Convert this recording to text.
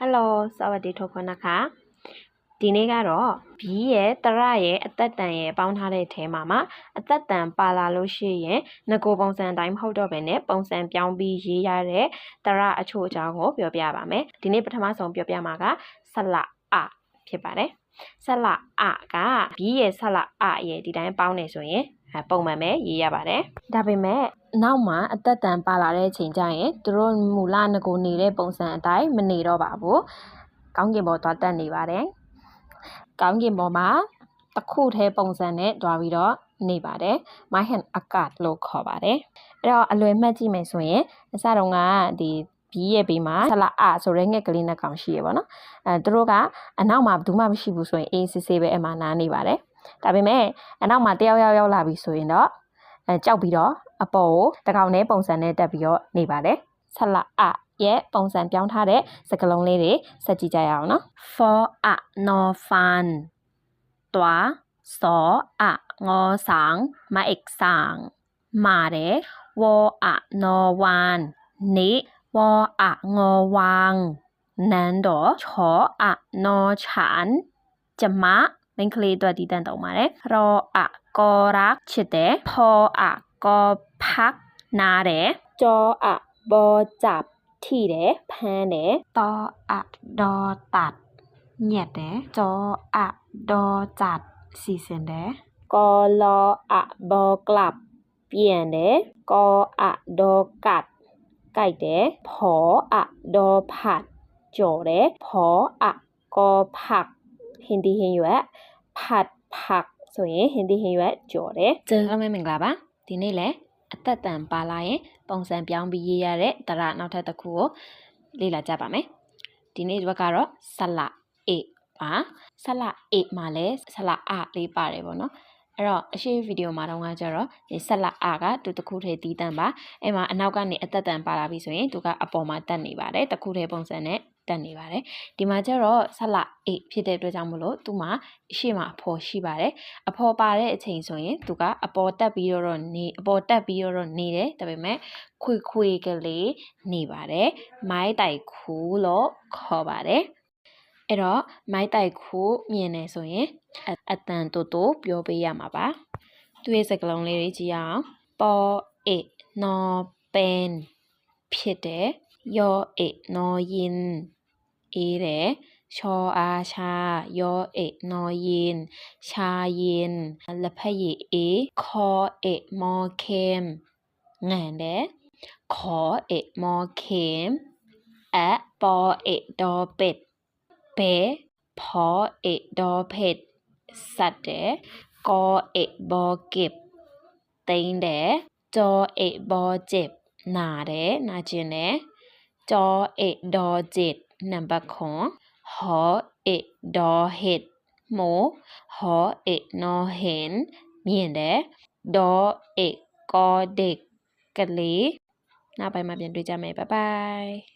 Hello สวัสดีทุกคนนะคะဒီနေ့ကတော့ဘီးရဲ့တရရဲ့အသက်တန်ရဲ့ပေါင်းထားတဲ့ထဲမှာမှာအသက်တန်ပါလာလို့ရှိရင်ငကိုပုံစံတိုင်းမဟုတ်တော့ဘဲနဲ့ပုံစံပြောင်းပြီးရေးရတဲ့တရအချို့အကြောင်းကိုပြောပြပါမယ်ဒီနေ့ပထမဆုံးပြောပြမှာကဆလအဖြစ်ပါတယ်ဆလအကဘီးရဲ့ဆလအရဲ့ဒီတိုင်းပေါင်းနေဆိုရင်အဲ ပုံမှန်ပဲရေးရပါတယ်ဒါပေမဲ့နောက်မှာအသက်တန်ပါလာတဲ့အချိန်ကျရင်သူတို့မူလငကိုနေတဲ့ပုံစံအတိုင်းမနေတော့ပါဘူးကောင်းကင်ဘုံသွားတက်နေပါတယ်ကောင်းကင်ပေါ်မှာတစ်ခုတည်းပုံစံနဲ့တွားပြီးတော့နေပါတယ် my hand အကတ်လို့ခေါ်ပါတယ်အဲ့တော့အလွယ်မှတ်ကြည့်မယ်ဆိုရင်အစတုန်းကဒီဘီးရဲ့ဘေးမှာဆလာအဆိုရဲငှက်ကလေးနဲ့ကောင်ရှိရပါတော့အဲသူတို့ကအနောက်မှာဘယ်သူမှမရှိဘူးဆိုရင်အေးစစ်စစ်ပဲအမှနားနေပါတယ် ဒါပေမဲ့အနောက်မှာတယောက်ယောက်ရောက်လာပြီဆိုရင်တော့အဲကြောက်ပြီးတော့အပေါ်ကိုတကောင်နဲ့ပုံစံနဲ့တက်ပြီးတော့နေပါတယ်ဆလာအရဲ့ပုံစံပြောင်းထားတဲ့စကလုံးလေးတွေစက်ကြည့်ကြရအောင်နော် for a no fun တွာစောအငေါဆောင်မအိတ်ဆောင်မာတယ်ဝေါ်အနော်ဝမ်နေဝေါ်အငေါဝမ်နန်တော့ချောအနော်ချန်ကျမ မင်းကလေးအတွက်ဒီတန်တုံပါတယ်ရောအကောရက်ချစ်တယ်ဖောအကောဖက်နားတယ်ကြောအဘောจับထိတယ်ဖမ်းတယ်တောအဒေါ်တတ် ညက်တယ်ကြောအဒေါ်ဇတ်စီစဉ်တယ်ကောလောအဘောကလပ်ပြန်တယ်ကောအဒေါ်ကတ်ကြိုက်တယ်ဖောအဒေါ်ဖတ်ကြော်တယ်ဖောအကောဖတ် ဟင်ဒီဟင်ရွက်ဖတ်ဖတ်ဆိုရင်ဟင်ဒီဟင်ရွက်ကြော်တယ်ကျန်အားမင်္ဂလာပါဒီနေ့လဲအသက်တန်ပါလာရင်ပုံစံပြောင်းပြီးရေးရတဲ့တရနောက်ထပ်တစ်ခုကိုလေ့လာကြပါမယ်ဒီနေ့ဒီဘက်ကတော့ဆလာ A ပါဆလာ A မှာလဲဆလာ A လေးပါတယ်ပေါ့နော်အဲ့တော့အရှိဗီဒီယိုမှာတော့ကကြတော့ဒီဆက်လာအာကသူတစ်ခုတည်းတီးတန့်ပါအဲ့မှာအနောက်ကနေအသက်တန်ပါလာပြီဆိုရင်သူကအပေါ်မှာတက်နေပါတယ်တစ်ခုတည်းပုံစံနဲ့ တက်နေပါတယ်ဒီမှာကျတော့ဆက်လာ8ဖြစ်တဲ့အတွက်ကြောင့်မလို့သူမှာအရှိမအဖော်ရှိပါတယ်အဖော်ပါတဲ့အချိန်ဆိုရင်သူကအပေါ်တက်ပြီးတော့နေအပေါ်တက်ပြီးတော့နေတယ်ဒါပေမဲ့ခွေခွေကလေးနေပါတယ်မိုင်းတိုက်ခူးလို့ခေါ်ပါတယ်အဲ့တော့မိုက်တိုက်ခိုးမြင်နေဆိုရင်အအတန်တူတူပြောပေးရမှာပါသူရဲ့စကလုံးလေးတွေကြည့်ရအောင်ပေါ်အေနော်ပန်ဖြစ်တယ်ယောအေနော်ယင် เอเหลชออาชา ยอเอะนอเยน ชาเยนละพเยเอ คอเอะมอเคมงานเดขอเอะมอเคมแอะปอเอะดอเป็ด เปพอเอะดอเผ็ด สัตว์แดกอเอะบอเก็บ เต็งเดจอเอะบอเจ็บ หนาเดนาเจนแดจอเอะดอเจ็ด number ของหอเอดอเห็ดหมูหอเอนอเห็นเมียนเดดอเอกอเด็กกะเลหน้าไปมาเปลี่ยนด้วยจ้าไหมบ๊ายบาย